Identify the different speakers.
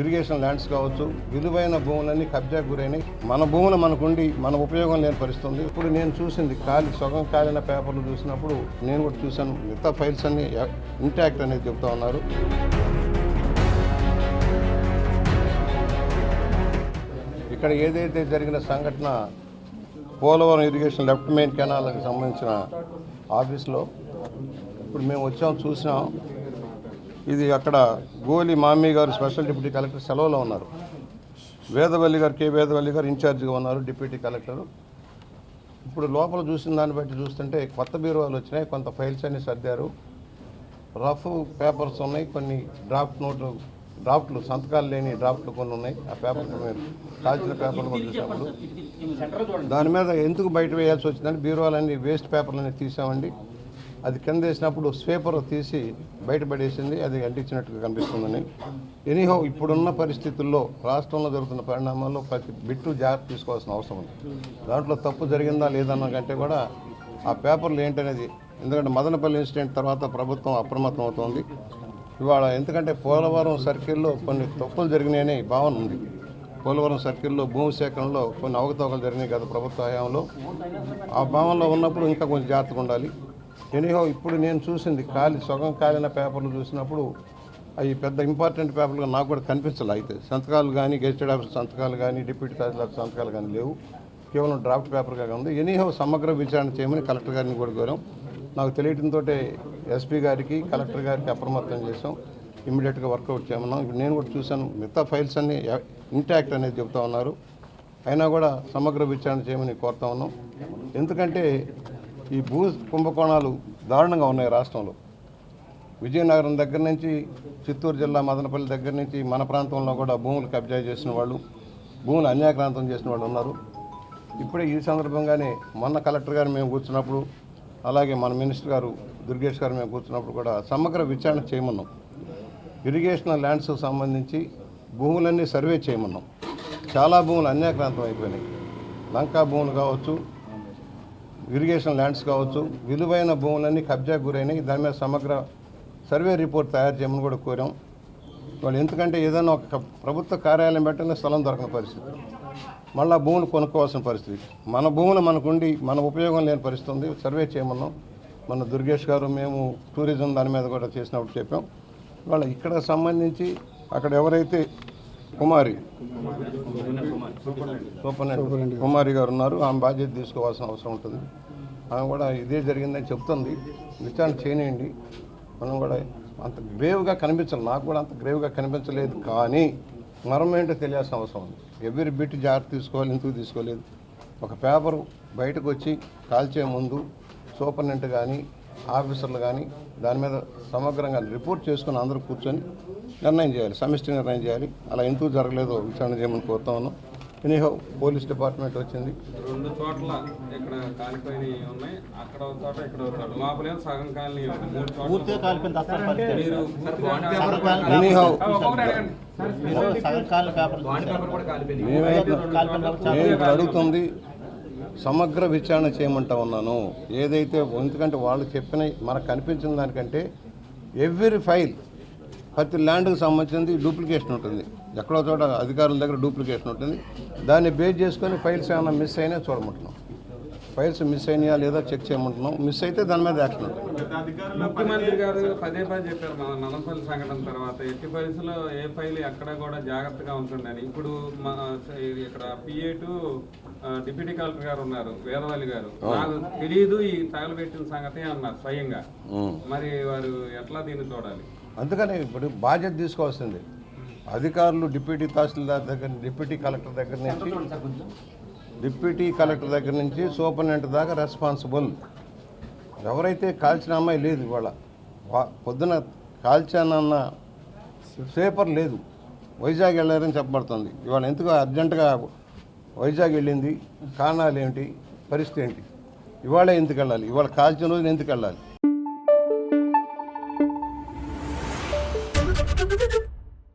Speaker 1: Irrigation lands కావచ్చు విలువైన భూములన్నీ కబ్జాకు గురైనాయి. మన భూములు మనకుండి మన ఉపయోగం లేని పరిస్థితుంది ఇప్పుడు నేను చూసింది ఖాళీ సగం కాలిన పేపర్లు చూసినప్పుడు నేను కూడా చూశాను. మిగతా ఫైల్స్ అన్ని ఇంటాక్ట్ అనేది చెప్తా ఉన్నారు. ఇక్కడ ఏదైతే జరిగిన సంఘటన పోలవరం ఇరిగేషన్ లెఫ్ట్ మెయిన్ కెనాల్కి సంబంధించిన ఆఫీస్లో ఇప్పుడు మేము వచ్చాం చూసినాం. ఇది అక్కడ గోలి మామీ గారు స్పెషల్ డిప్యూటీ కలెక్టర్ సెలవులో ఉన్నారు. వేదవల్లి గారు కే వేదవల్లి గారు ఇన్ఛార్జిగా ఉన్నారు డిప్యూటీ కలెక్టర్. ఇప్పుడు లోపల చూసిన దాన్ని బట్టి చూస్తుంటే కొత్త బీరువాలు వచ్చినాయి కొంత ఫైల్స్ అన్ని సర్దారు. రఫ్ పేపర్స్ ఉన్నాయి కొన్ని డ్రాఫ్ట్ నోట్లు డ్రాఫ్ట్లు సంతకాలు లేని డ్రాఫ్ట్లు కొన్ని ఉన్నాయి. ఆ పేపర్ మీరు కాల్చిన పేపర్లు కూడా చూసాము. దాని మీద ఎందుకు బయట వేయాల్సి వచ్చిందంటే బీరువాలన్నీ వేస్ట్ పేపర్లన్నీ తీసామండి. అది కింద వేసినప్పుడు స్వేపర్ తీసి బయటపడేసింది అది అంటించినట్టుగా కనిపిస్తుందని. ఎనీహో ఇప్పుడున్న పరిస్థితుల్లో రాష్ట్రంలో జరుగుతున్న పరిణామాల్లో ప్రతి బిట్టు జాగ్రత్త తీసుకోవాల్సిన అవసరం ఉంది. దాంట్లో తప్పు జరిగిందా లేదన్న కంటే కూడా ఆ పేపర్లు ఏంటనేది ఎందుకంటే మదనపల్లి ఇన్సిడెంట్ తర్వాత ప్రభుత్వం అప్రమత్తం అవుతోంది. ఇవాళ ఎందుకంటే పోలవరం సర్కిల్లో కొన్ని తప్పులు జరిగినాయని భావన ఉంది. పోలవరం సర్కిల్లో భూమి సేకరణలో కొన్ని అవకతవకలు జరిగినాయి గత ప్రభుత్వ హయాంలో. ఆ భావనలో ఉన్నప్పుడు ఇంకా కొంచెం జాగ్రత్తగా ఉండాలి. ఎనీహో ఇప్పుడు నేను చూసింది ఖాళీ సగం కాలిన పేపర్లు చూసినప్పుడు అవి పెద్ద ఇంపార్టెంట్ పేపర్లుగా నాకు కూడా కనిపించాలి అయితే. సంతకాలు కానీ గెజిటెడ్ ఆఫీసర్ సంతకాలు కానీ డిప్యూటీ తహసీల్దార్ సంతకాలు కానీ లేవు. కేవలం డ్రాఫ్ట్ పేపర్గా ఉంది. ఎనీహో సమగ్ర విచారణ చేయమని కలెక్టర్ గారిని కూడా కోరాం. నాకు తెలియటంతో ఎస్పీ గారికి కలెక్టర్ గారికి అప్రమత్తం చేసాం ఇమ్మీడియట్గా వర్కౌట్ చేయమన్నాం. ఇప్పుడు నేను కూడా చూశాను మిగతా ఫైల్స్ అన్నీ ఇంటాక్ట్ అనేది చెబుతా ఉన్నారు. అయినా కూడా సమగ్ర విచారణ చేయమని కోరుతా ఉన్నాం. ఎందుకంటే ఈ భూ కుంభకోణాలు దారుణంగా ఉన్నాయి రాష్ట్రంలో. విజయనగరం దగ్గర నుంచి చిత్తూరు జిల్లా మదనపల్లి దగ్గర నుంచి మన ప్రాంతంలో కూడా భూములు కబ్జా చేసిన వాళ్ళు భూములు అన్యాక్రాంతం చేసిన వాళ్ళు ఉన్నారు. ఇప్పుడే ఈ సందర్భంగానే మొన్న కలెక్టర్ గారు మేము కూర్చున్నప్పుడు అలాగే మన మినిస్టర్ గారు దుర్గేష్ గారు మేము కూర్చున్నప్పుడు కూడా సమగ్ర విచారణ చేయమన్నాం. ఇరిగేషన్ ల్యాండ్స్ సంబంధించి భూములన్నీ సర్వే చేయమన్నాం. చాలా భూములు అన్యాక్రాంతం అయిపోయినాయి. లంకా భూములు కావచ్చు ఇరిగేషన్ ల్యాండ్స్ కావచ్చు విలువైన భూములన్నీ కబ్జా గురైనాయి దాని మీద సమగ్ర సర్వే రిపోర్ట్ తయారు చేయమని కూడా కోరాం. వాళ్ళు ఎందుకంటే ఏదైనా ఒక ప్రభుత్వ కార్యాలయం పెట్టిన స్థలం దొరకని పరిస్థితి. మళ్ళీ భూములు కొనుక్కోవాల్సిన పరిస్థితి. మన భూములు మనకుండి మన ఉపయోగం లేని పరిస్థితి ఉంది. సర్వే చేయమన్నాం. మన దుర్గేష్ గారు మేము టూరిజం దాని మీద కూడా చేసినప్పుడు చెప్పాం. వాళ్ళ ఇక్కడ సంబంధించి అక్కడ ఎవరైతే కుమారి. కుమారి గారు ఉన్నారు. ఆమె బాధ్యత తీసుకోవాల్సిన అవసరం ఉంటుంది. ఆమె కూడా ఇదే జరిగిందని చెప్తుంది. విచారణ చేయనియండి. మనం కూడా అంత గ్రేవ్గా కనిపించాలి నాకు కూడా అంత గ్రేవ్గా కనిపించలేదు. కానీ మరం ఏంటో తెలియాల్సిన అవసరం ఉంది. ఎవరి బిట్ జాగ్రత్త తీసుకోవాలి ఎందుకు తీసుకోలేదు? ఒక పేపరు బయటకు వచ్చి కాల్చే ముందు సూపరింటెండెంట్ కానీ ఆఫీసర్లు కానీ దాని మీద సమగ్రంగా రిపోర్ట్ చేసుకుని అందరూ కూర్చొని నిర్ణయం చేయాలి. సమిష్టి నిర్ణయం చేయాలి. అలా ఎందుకు జరగలేదో విచారణ చేయమని కోరుతా ఉన్నాం. ఎనీహో పోలీస్ డిపార్ట్మెంట్ వచ్చింది.
Speaker 2: రెండు చోట్ల ఇక్కడ కాలిపోయినవి ఉన్నాయి. అక్కడ ఒక చోట ఇక్కడ ఒక చోట. లోపలేమో సగం కాలనీ
Speaker 3: పూర్తిగా కాలిపోయింది
Speaker 1: మేమైతే ఇప్పుడు అడుగుతుంది సమగ్ర విచారణ చేయమంటా ఉన్నాను. ఏదైతే ఎందుకంటే వాళ్ళు చెప్పిన మనకు కనిపించిన దానికంటే ఎవ్రీ ఫైల్ ప్రతి ల్యాండ్కి సంబంధించింది డూప్లికేషన్ ఉంటుంది. ఎక్కడో చోట అధికారుల దగ్గర డూప్లికేషన్ ఉంటుంది. దాన్ని బేస్ చేసుకొని ఫైల్స్ ఏమైనా మిస్ అయినా చూడమంటున్నాం. ఫైల్స్ మిస్ అయినాయా లేదా చెక్ చేయమంటున్నాం. మిస్ అయితే దాని మీద యాక్షన్
Speaker 2: ముఖ్యమంత్రి గారు పదే పదే చెప్పారు మన నలంపల్లి సంఘటన తర్వాత ఎట్టి పరిస్థితుల్లో ఏ ఫైల్ ఎక్కడ కూడా జాగ్రత్తగా ఉంటుందని. ఇప్పుడు మన ఇక్కడ పిఏ టు డిప్యూటీ కలెక్టర్ గారు ఉన్నారు వేదవల్లి గారు. నాకు తెలియదు ఈ తగలబెట్టిన సంగతి అన్నారు స్వయంగా. మరి వారు ఎట్లా దీన్ని చూడాలి?
Speaker 1: అందుకని ఇప్పుడు బాధ్యత తీసుకోవాల్సింది. అధికారులు డిప్యూటీ తహసీల్దార్ దగ్గర డిప్యూటీ కలెక్టర్ దగ్గర నుంచి డిప్యూటీ కలెక్టర్ దగ్గర నుంచి సూపరింటెండెంట్ దాకా రెస్పాన్సిబుల్. ఎవరైతే కాల్చిన అమ్మాయి లేదు ఇవాళ వా- పొద్దున కాల్చానన్న పేపర్ లేదు. వైజాగ్ వెళ్ళారని చెప్పబడుతుంది. ఇవాళ ఎందుకు అర్జెంటుగా వైజాగ్ వెళ్ళింది? కారణాలు ఏమిటి? పరిస్థితి ఏంటి? ఇవాళ ఎందుకు వెళ్ళాలి? ఇవాళ కాల్చిన రోజున ఎందుకు వెళ్ళాలి?